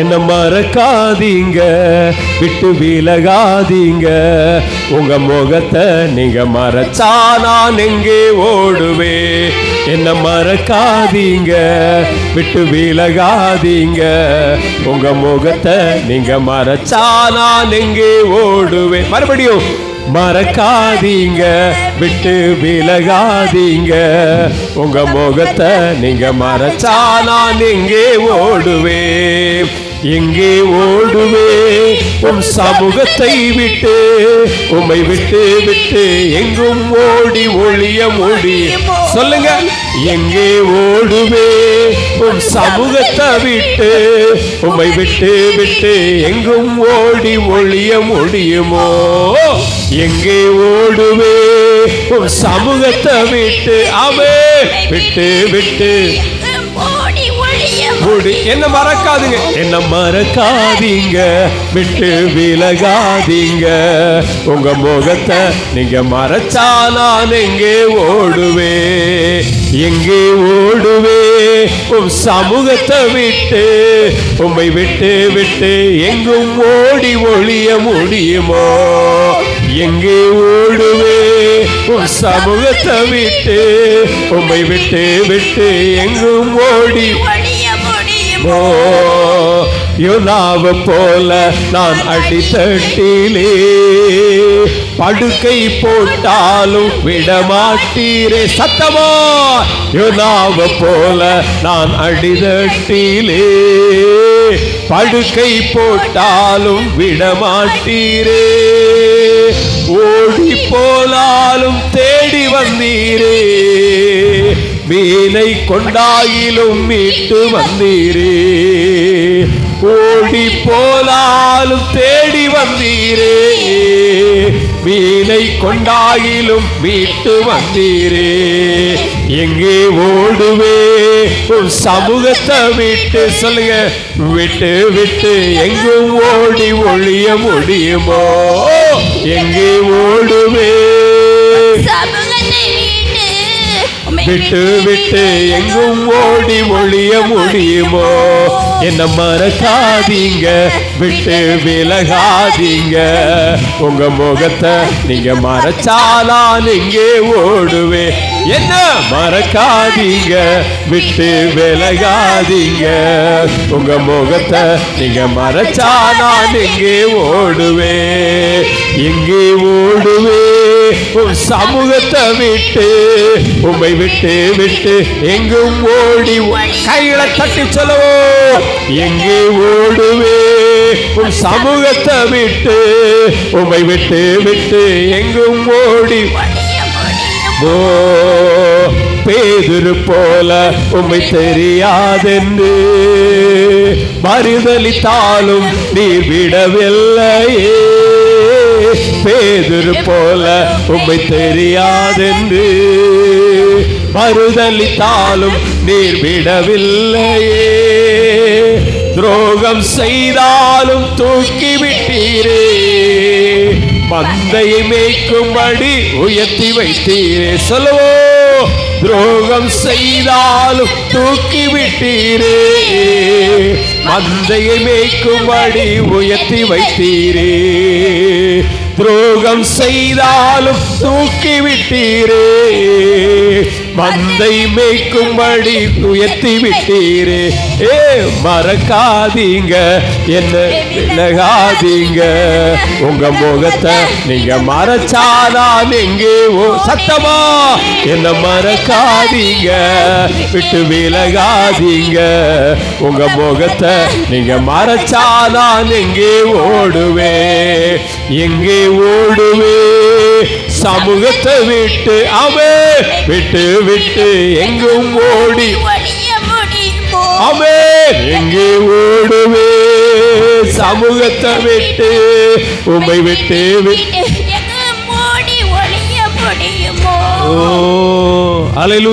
என்ன மறக்காதீங்க விட்டு விலகாதீங்க. உங்க முகத்தை நீங்க மறைச்சா நான் எங்கே ஓடுவே என்ன மறக்காதீங்க விட்டு விலகாதீங்க. உங்க முகத்தை நீங்க மறைச்சா நான் எங்கே ஓடுவேன்? மறுபடியும் மறக்காதீங்க விட்டு விலகாதீங்க. உங்க முகத்தை நீங்க மறைச்சா நான் எங்கே ஓடுவேன்? எங்கே ஓடுவே? உம் சமூகத்தை விட்டு உம்மை விட்டு விட்டு எங்கும் ஓடி ஒளிய மொழி சொல்லுங்க எங்கே ஓடுவே? உம் சமூகத்தை விட்டு உம்மை விட்டு விட்டு எங்கும் ஓடி ஒளிய முடியுமோ? எங்கே ஓடுவே? உம் சமூகத்தை விட்டு அவே விட்டு விட்டு. ஒழிய என்ன மறக்காதீங்க. என்ன மறக்காதீங்க. விட்டு விலகாதீங்க. உங்க முகத்தை நீங்க மறைச்சா நான் எங்கே ஓடுவே? எங்கே ஓடுவே? உன் சமூகத்தை விட்டு உம்மை விட்டு விட்டு எங்கும் ஓடி ஒழிய முடியுமோ? எங்கே ஓடுவே? உன் சமூகத்தை விட்டு உம்மை விட்டு விட்டு எங்கும் ஓடி ஒழிய யுனாவு போல நான் அடித்தட்டிலே. படுக்கை போட்டாலும் விடமாட்டீரே. சத்தமா யுனாவு போல நான் அடிதட்டிலே. படுக்கை போட்டாலும் விடமாட்டீரே. ஓடி போனாலும் தேடி வந்தீரே. மேலை கொண்டாயிலும் மீட்டு வந்தீரே. ஓடி போனாலும் தேடி வந்தீரே. மீனை கொண்டாயிலும் மீட்டு வந்தீரே. எங்கே ஓடுவே? உன் சமூகத்தை விட்டு சொல்லுங்க. விட்டு விட்டு எங்கும் ஓடி ஒழிய முடியுமோ? எங்கே ஓடுவே? சமூகத்தை விட்டு விட்டு எங்கும் ஓடி ஒழிய முடியுமோ? என்ன மறக்காதீங்க விட்டு விலகாதீங்க. உங்க முகத்தை நீங்க மறைச்சாலான் இங்கே ஓடுவே என்ன? மறக்காதீங்க விட்டு விலகாதீங்க. உங்க முகத்தை நீங்க மறைச்சா நான் இங்கே ஓடுவே. இங்கே ஓடுவே. உன் சமூகத்தை விட்டு உம்மை விட்டு விட்டு எங்கும் ஓடி கைகளை தட்டி சொல்லவோ? எங்கே ஓடுவே? உன் சமூகத்தை விட்டு உம்மை விட்டு விட்டு எங்கும் ஓடி ஓ பேதுரு போல உம்மை தெரியாதென்று மறுதளித்தாலும் நீ விடவில்லையே. பேதுரு போல உம்மை தெரியாதென்று மறுதளித்தாலும் நீர் விடவில்லையே. துரோகம் செய்தாலும் தூக்கிவிட்டீரே மந்தையை மேய்க்கும்படி உயர்த்தி வைத்தீரே. சொல்லுவோ? துரோகம் செய்தாலும் தூக்கி விட்டீரே. மந்தையை மேய்க்கும்படி உயர்த்தி வைத்தீரே. துரோகம் செய்தாலும் தூக்கி விட்டீரே. மந்தை மேய்க்கும்படி உயர்த்தி விட்டீரே. ஏ மறக்காதீங்க. என்ன விலகாதீங்க. உங்க முகத்தை நீங்க மறைச்சாதான் எங்கே ஓ சத்தமா? என்ன மறக்காதீங்க. விட்டு விலகாதீங்க. உங்க முகத்தை நீங்க மறைச்சாதான் எங்கே ஓடுவே? எங்கே ஓடுவே? சமூகத்தை விட்டு அவன் விட்டு விட்டு எங்கும் ஓடி. அவன் எங்கே ஓடுவே? சமூகத்தை விட்டு உம்மை விட்டு விட்டு. ஓ அலையிலு